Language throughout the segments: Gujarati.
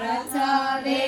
Rasa Ve.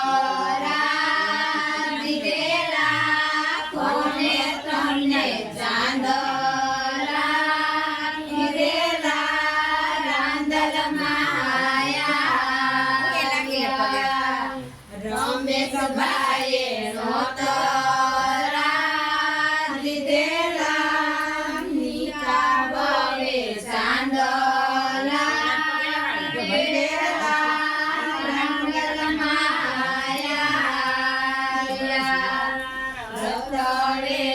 താഴെ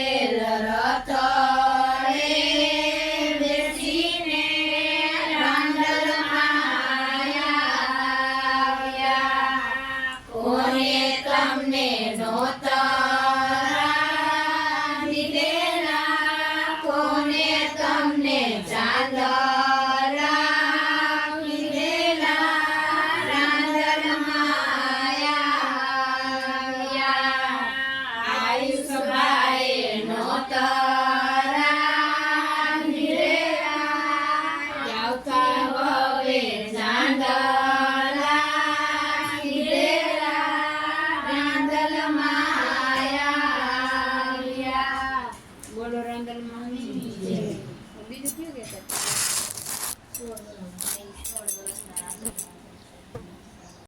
મંડળ બીજું કયું કહેતા